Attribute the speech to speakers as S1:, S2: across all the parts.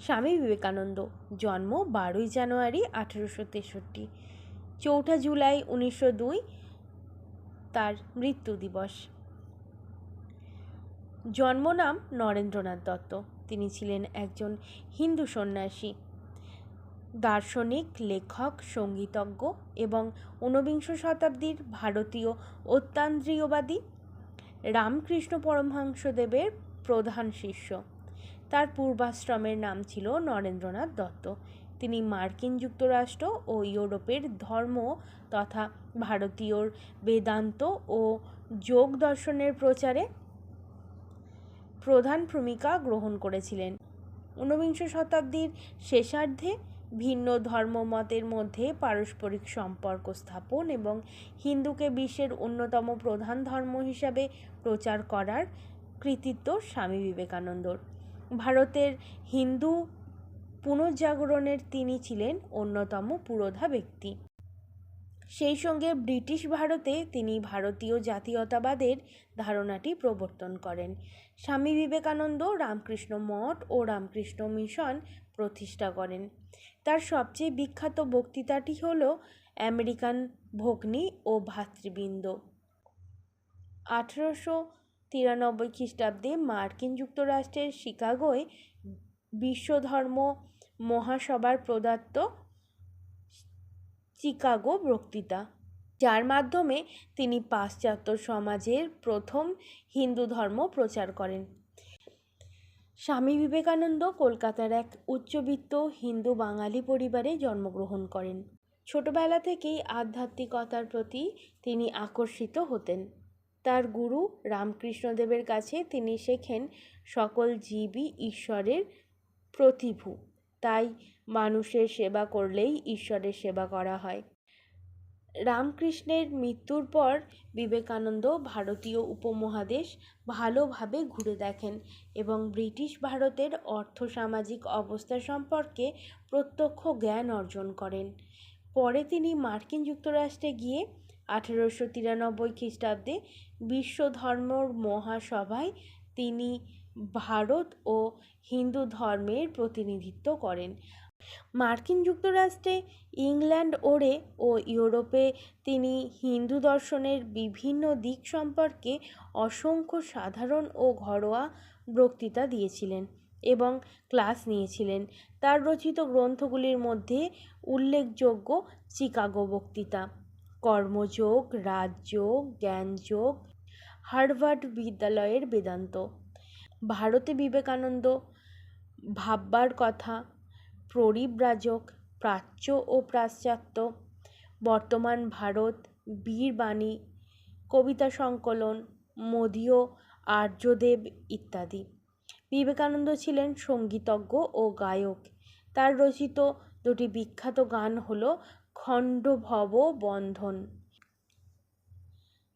S1: স্বামী বিবেকানন্দ, জন্ম বারোই জানুয়ারি আঠেরোশো তেষট্টি। চৌঠা জুলাই উনিশশো দুই, তার মৃত্যু দিবস। জন্মনাম নরেন্দ্রনাথ দত্ত। তিনি ছিলেন একজন হিন্দু সন্ন্যাসী, দার্শনিক, লেখক, সঙ্গীতজ্ঞ এবং ঊনবিংশ শতাব্দীর ভারতীয় অত্যান্দ্রিয়বাদী। রামকৃষ্ণ পরমহংসদেবের প্রধান শিষ্য। তার পূর্বাশ্রমের নাম ছিল নরেন্দ্রনাথ দত্ত। তিনি মার্কিন যুক্তরাষ্ট্র ও ইউরোপের ধর্ম তথা ভারতীয়র বেদান্ত ও যোগ দর্শনের প্রচারে প্রধান ভূমিকা গ্রহণ করেছিলেন। ঊনবিংশ শতাব্দীর শেষার্ধে ভিন্ন ধর্মমতের মধ্যে পারস্পরিক সম্পর্ক স্থাপন এবং হিন্দুকে বিশ্বের অন্যতম প্রধান ধর্ম হিসাবে প্রচার করার কৃতিত্ব স্বামী বিবেকানন্দর। ভারতের হিন্দু পুনর্জাগরণের তিনি ছিলেন অন্যতম পুরোধা ব্যক্তি। সেই সঙ্গে ব্রিটিশ ভারতে তিনি ভারতীয় জাতীয়তাবাদের ধারণাটি প্রবর্তন করেন। স্বামী বিবেকানন্দ রামকৃষ্ণ মঠ ও রামকৃষ্ণ মিশন প্রতিষ্ঠা করেন। তার সবচেয়ে বিখ্যাত বক্তৃতাটি হল আমেরিকান ভগ্নী ও ভাতৃবৃন্দ। আঠেরোশো তিরানব্বই খ্রিস্টাব্দে মার্কিন যুক্তরাষ্ট্রের শিকাগোয় বিশ্বধর্ম মহাসভার প্রদত্ত চিকাগো বক্তৃতা। যার মাধ্যমে তিনি পাশ্চাত্য সমাজের প্রথম হিন্দু ধর্ম প্রচার করেন। স্বামী বিবেকানন্দ কলকাতার এক উচ্চবিত্ত হিন্দু বাঙালি পরিবারে জন্মগ্রহণ করেন। ছোটবেলা থেকেই আধ্যাত্মিকতার প্রতি তিনি আকর্ষিত হতেন। তার গুরু রামকৃষ্ণদেবের কাছে তিনি শেখেন সকল জীবই ঈশ্বরের প্রতিভূ। তাই মানুষের সেবা করলেই ঈশ্বরের সেবা করা হয়। রামকৃষ্ণের মৃত্যুর পর বিবেকানন্দ ভারতীয় উপমহাদেশ ভালোভাবে ঘুরে দেখেন এবং ব্রিটিশ ভারতের অর্থসামাজিক অবস্থা সম্পর্কে প্রত্যক্ষ জ্ঞান অর্জন করেন। পরে তিনি মার্কিন যুক্তরাষ্ট্রে গিয়ে আঠেরোশো তিরানব্বই খ্রিস্টাব্দে বিশ্ব ধর্মর মহাসভায় তিনি ভারত ও হিন্দু ধর্মের প্রতিনিধিত্ব করেন। মার্কিন যুক্তরাষ্ট্রে, ইংল্যান্ড ওড়ে ও ইউরোপে তিনি হিন্দু দর্শনের বিভিন্ন দিক সম্পর্কে অসংখ্য সাধারণ ও ঘরোয়া বক্তৃতা দিয়েছিলেন এবং ক্লাস নিয়েছিলেন। তার রচিত গ্রন্থগুলির মধ্যে উল্লেখযোগ্য চিকাগো বক্তৃতা। কর্মযোগ, রাজযোগ, জ্ঞানযোগ, হার্ভার্ড বিদ্যালয়ের বেদান্ত। ভারতে বিবেকানন্দ, ভাববার কথা পরিব্রাজক প্রাচ্য ও পাশ্চাত্য বর্তমান ভারত বীরবাণী কবিতা সংকলন, মদীয়, আর্যদেব ইত্যাদি। বিবেকানন্দ ছিলেন সঙ্গীতজ্ঞ ও গায়ক। তার রচিত দুটি বিখ্যাত গান হল খণ্ডভব বন্ধন।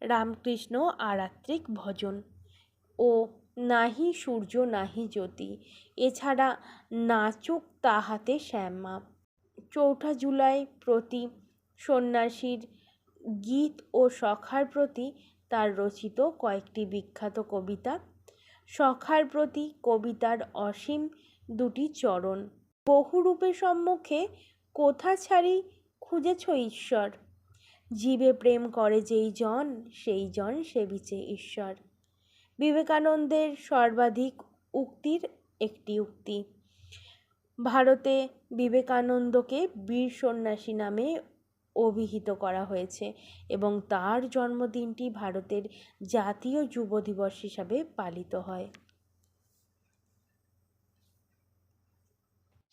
S1: রামকৃষ্ণ আরাত্রিক ভজন। ও নাহি সূর্য নাহি জ্যোতি, এছাড়া নাচুক তাহাতে শ্যামা। চৌঠা জুলাই প্রতি সন্ন্যাসীর গীত ও সখার প্রতি তার রচিত কয়েকটি বিখ্যাত কবিতা। সখার প্রতি কবিতার অসীম দুটি চরণ। বহুরূপে সম্মুখে কোথা ছাড়ি খুঁজেছ ঈশ্বর? জীবে প্রেম করে যেই জন, সেই জন সেবিছে ঈশ্বর। বিবেকানন্দের সর্বাধিক উক্তির একটি উক্তি। ভারতে বিবেকানন্দকে বীর সন্ন্যাসী নামে অভিহিত করা হয়েছে এবং তার জন্মদিনটি ভারতের জাতীয় যুব দিবস হিসাবে পালিত হয়।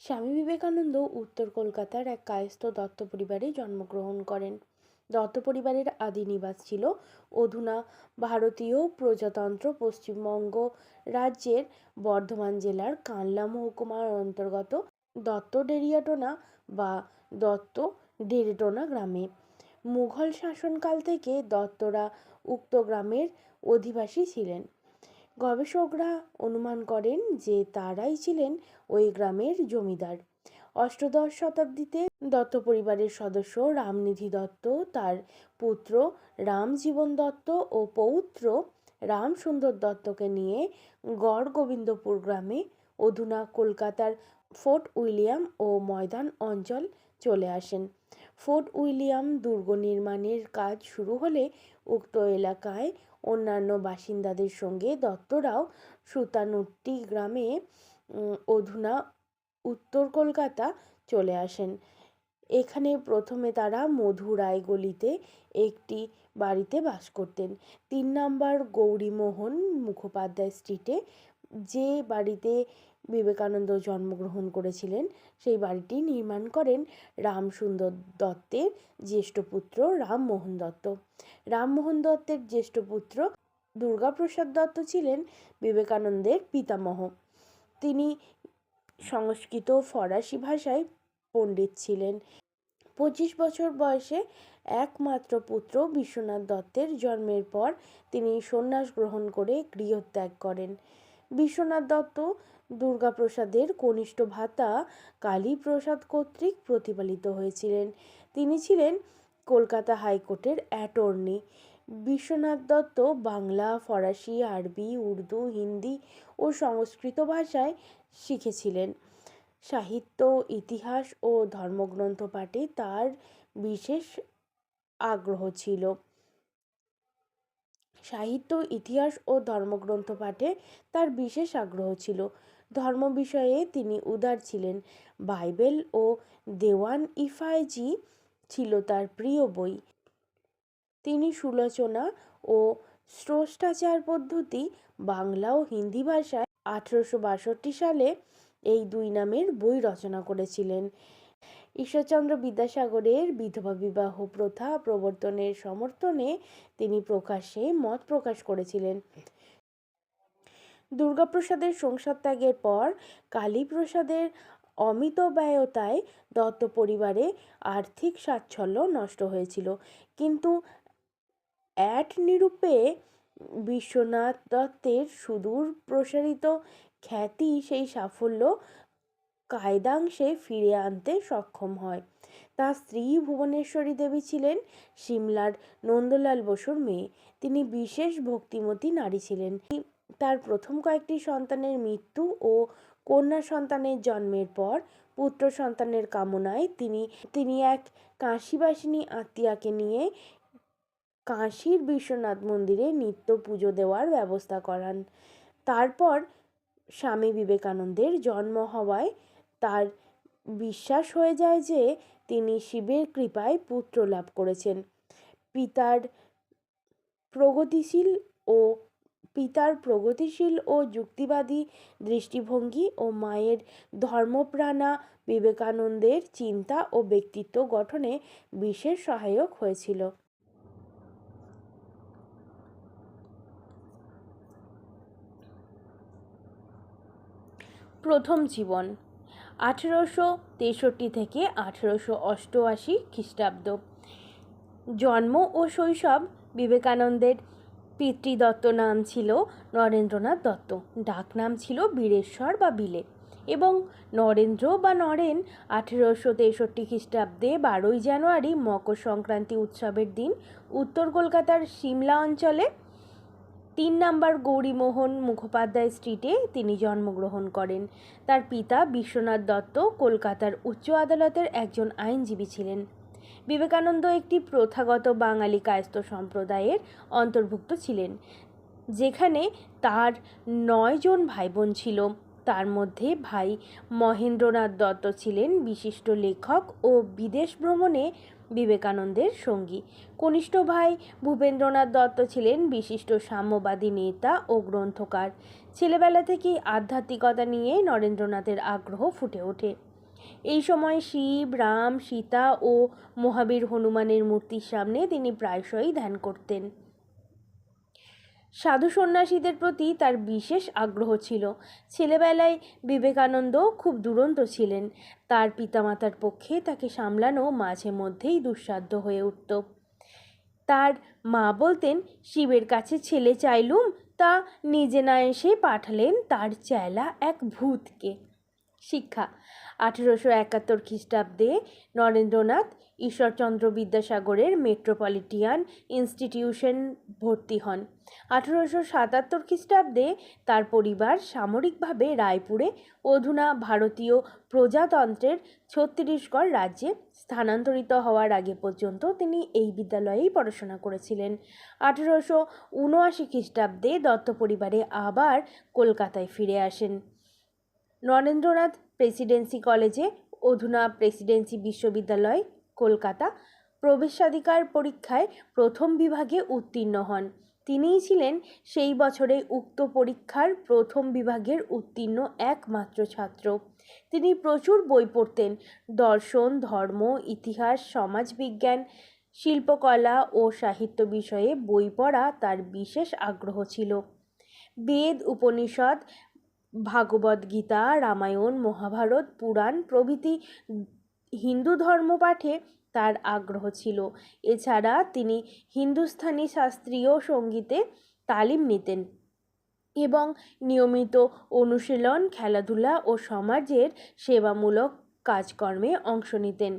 S1: স্বামী বিবেকানন্দ উত্তর কলকাতার এক কায়স্থ দত্ত পরিবারে জন্মগ্রহণ করেন। দত্ত পরিবারের আদি নিবাস ছিল অধুনা ভারতীয় প্রজাতন্ত্র পশ্চিমবঙ্গ রাজ্যের বর্ধমান জেলার কানলা মহকুমার অন্তর্গত দত্ত ডেরিয়াটোনা বা দত্ত ডেরেটোনা গ্রামে। মুঘল শাসনকাল থেকে দত্তরা উক্ত গ্রামের অধিবাসী ছিলেন। গবেষকরা অনুমান করেন যে তারাই ছিলেন ওই গ্রামের জমিদার। অষ্টদশ শতাব্দীতে দত্ত পরিবারের সদস্য রামনিধি দত্ত, তার পুত্র রামজীবন দত্ত ও পৌত্র রামসুন্দর দত্তকে নিয়ে গড় গোবিন্দপুর গ্রামে অধুনা কলকাতার ফোর্ট উইলিয়াম ও ময়দান অঞ্চল চলে আসেন। ফোর্ট উইলিয়াম দুর্গ নির্মাণের কাজ শুরু হলে উক্ত এলাকায় অন্যান্য বাসিন্দাদের সঙ্গে দত্তরাও সুতানুট্টি গ্রামে অধুনা উত্তর কলকাতা চলে আসেন। এখানে প্রথমে তারা মধুরাই গলিতে একটি বাড়িতে বাস করতেন। তিন নাম্বার গৌরীমোহন মুখোপাধ্যায় স্ট্রিটে যে বাড়িতে বিবেকানন্দ জন্মগ্রহণ করেছিলেন। সেই বাড়িটি নির্মাণ করেন রামসুন্দর দত্তের জ্যেষ্ঠ পুত্র রামমোহন দত্ত। রামমোহন দত্তের জ্যেষ্ঠ পুত্র দুর্গাপ্রসাদ দত্ত ছিলেন বিবেকানন্দের পিতামহ। তিনি সংস্কৃত ফরাসি ভাষায় পণ্ডিত ছিলেন। পঁচিশ বছর বয়সে একমাত্র পুত্র বিশ্বনাথ দত্তের জন্মের পর তিনি সন্ন্যাস গ্রহণ করে গৃহত্যাগ করেন। বিশ্বনাথ দত্ত দুর্গাপ্রসাদের কনিষ্ঠ ভাতা কালীপ্রসাদ কর্তৃক প্রতিপালিত হয়েছিলেন। তিনি ছিলেন কলকাতা হাইকোর্টের অ্যাটর্নি। বিশ্বনাথ দত্ত বাংলা, ফরাসি, আরবি, উর্দু, হিন্দি ও সংস্কৃত ভাষায় শিখেছিলেন। সাহিত্য, ইতিহাস ও ধর্মগ্রন্থ পাঠে তার বিশেষ আগ্রহ ছিল। সাহিত্য, ইতিহাস ও ধর্মগ্রন্থ পাঠে তার বিশেষ আগ্রহ ছিল। ধর্ম বিষয়ে তিনি উদার ছিলেন। বাইবেল ও দেওয়ান ইফাইজি ছিল তার প্রিয় বই। তিনি সুলোচনা ও স্রষ্টাচার পদ্ধতি বাংলা ও হিন্দি ভাষায় আঠেরোশো বাষট্টি সালে এই দুই নামের বই রচনা করেছিলেন। ঈশ্বরচন্দ্র বিদ্যাসাগরের বিধবা বিবাহ প্রথা প্রবর্তনের সমর্থনে তিনি প্রকাশ্যে মত প্রকাশ করেছিলেন। দুর্গাপ্রসাদের সংসার ত্যাগের পর কালীপ্রসাদের অমিত ব্যয়তায় দত্ত পরিবারে আর্থিক সাচ্ছল্য নষ্ট হয়েছিল। কিন্তু অ্যাট নিরূপে বিশ্বনাথ দত্তের সুদূর প্রসারিত খ্যাতি সেই সাফল্য কায়দাংশে ফিরে আনতে সক্ষম হয়। তার স্ত্রী ভুবনেশ্বরী দেবী ছিলেন, সিমলার নন্দলাল বসুর মেয়ে। তিনি বিশেষ ভক্তিমতী নারী ছিলেন। তার প্রথম কয়েকটি সন্তানের মৃত্যু ও কন্যা সন্তানের জন্মের পর পুত্র সন্তানের কামনায় তিনি তিনি এক কাশীবাসিনী আত্মীয়াকে নিয়ে কাশীর বিশ্বনাথ মন্দিরে নিত্য পুজো দেওয়ার ব্যবস্থা করান। তারপর স্বামী বিবেকানন্দের জন্ম হওয়ায় তার বিশ্বাস হয়ে যায় যে তিনি শিবের কৃপায় পুত্র লাভ করেছেন। পিতার প্রগতিশীল ও পিতার প্রগতিশীল ও যুক্তিবাদী দৃষ্টিভঙ্গি ও মায়ের ধর্মপ্রাণা বিবেকানন্দের চিন্তা ও ব্যক্তিত্ব গঠনে বিশেষ সহায়ক হয়েছিল। প্রথম জীবন, আঠেরোশো তেষট্টি থেকে আঠেরোশো অষ্টআশি খ্রিস্টাব্দ। জন্ম ও শৈশব বিবেকানন্দের পিতৃদত্ত নাম ছিল নরেন্দ্রনাথ দত্ত। ডাক নাম ছিল বীরেশ্বর বা বিলে। এবং নরেন্দ্র বা নরেন আঠেরোশো তেষট্টি খ্রিস্টাব্দে বারোই জানুয়ারি মকর সংক্রান্তি উৎসবের দিন উত্তর কলকাতার সিমলা অঞ্চলে তিন নাম্বার গৌরীমোহন মুখোপাধ্যায় স্ট্রিটে তিনি জন্মগ্রহণ করেন। তার পিতা বিশ্বনাথ দত্ত কলকাতার উচ্চ আদালতের একজন আইনজীবী ছিলেন। বিবেকানন্দ একটি প্রথাগত বাঙালি কায়স্থ সম্প্রদায়ের অন্তর্ভুক্ত ছিলেন, যেখানে তার নয়জন ভাই বোন ছিল। তার মধ্যে ভাই মহেন্দ্রনাথ দত্ত ছিলেন বিশিষ্ট লেখক ও বিদেশ ভ্রমণে বিবেকানন্দের সঙ্গী। কনিষ্ঠ ভাই ভূপেন্দ্রনাথ দত্ত ছিলেন বিশিষ্ট সাম্যবাদী নেতা ও গ্রন্থকার। ছেলেবেলা থেকেই আধ্যাত্মিকতা নিয়ে নরেন্দ্রনাথের আগ্রহ ফুটে ওঠে। এই সময় শিব, রাম, সীতা ও মহাবীর হনুমানের মূর্তির সামনে তিনি প্রায়শই ধ্যান করতেন। সাধু সন্ন্যাসীদের প্রতি তার বিশেষ আগ্রহ ছিল। ছেলেবেলায় বিবেকানন্দ খুব দুরন্ত ছিলেন। তার পিতামাতার পক্ষে তাকে সামলানো মাঝে মধ্যেই দুঃসাধ্য হয়ে উঠত। তার মা বলতেন, শিবের কাছে ছেলে চাইলুম, তা নিজে না এসে পাঠালেন তার চেলা এক ভূতকে। শিক্ষা। আঠেরোশো একাত্তর খ্রিস্টাব্দে নরেন্দ্রনাথ ঈশ্বরচন্দ্র বিদ্যাসাগরের মেট্রোপলিটিয়ান ইনস্টিটিউশন ভর্তি হন। আঠেরোশো সাতাত্তর খ্রিস্টাব্দে তার পরিবার সামরিকভাবে রায়পুরে অধুনা ভারতীয় প্রজাতন্ত্রের ছত্তিশগড় রাজ্যে স্থানান্তরিত হওয়ার আগে পর্যন্ত তিনি এই বিদ্যালয়েই পড়াশোনা করেছিলেন। আঠেরোশো উনআশি খ্রিস্টাব্দে দত্ত পরিবারে আবার কলকাতায় ফিরে আসেন। নরেন্দ্রনাথ প্রেসিডেন্সি কলেজে, অধুনা প্রেসিডেন্সি বিশ্ববিদ্যালয়, কলকাতা, প্রবেশাধিকার পরীক্ষায় প্রথম বিভাগে উত্তীর্ণ হন। তিনিই ছিলেন সেই বছরে উক্ত পরীক্ষার প্রথম বিভাগের উত্তীর্ণ একমাত্র ছাত্র। তিনি প্রচুর বই পড়তেন। দর্শন, ধর্ম, ইতিহাস, সমাজবিজ্ঞান, শিল্পকলা ও সাহিত্য বিষয়ে বই পড়া তার বিশেষ আগ্রহ ছিল। বেদ, উপনিষদ ভাগবত গীতা, রামায়ণ, মহাভারত, পুরাণ প্রভৃতি হিন্দু ধর্ম পাঠে তার আগ্রহ ছিল। এছাড়া তিনি হিন্দুস্থানি শাস্ত্রীয় সঙ্গীতে তালিম নিতেন এবং নিয়মিত অনুশীলন, খেলাধুলা ও সমাজের সেবামূলক কাজকর্মে অংশ নিতেন।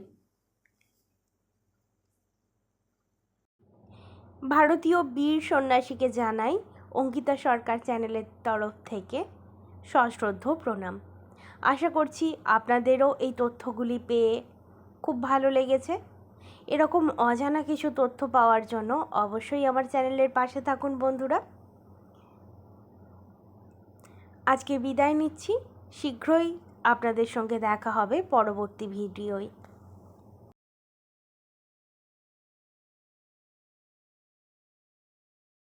S1: ভারতীয় বীর সন্ন্যাসীকে জানাই অঙ্কিতা সরকার চ্যানেলের তরফ থেকে সশ্রদ্ধ প্রণাম। আশা করছি আপনাদেরও এই তথ্যগুলি পেয়ে খুব ভালো লেগেছে। এরকম অজানা কিছু তথ্য পাওয়ার জন্য অবশ্যই আমার চ্যানেলের পাশে থাকুন বন্ধুরা। আজকে বিদায় নিচ্ছি। শীঘ্রই আপনাদের সঙ্গে দেখা হবে পরবর্তী ভিডিওয়।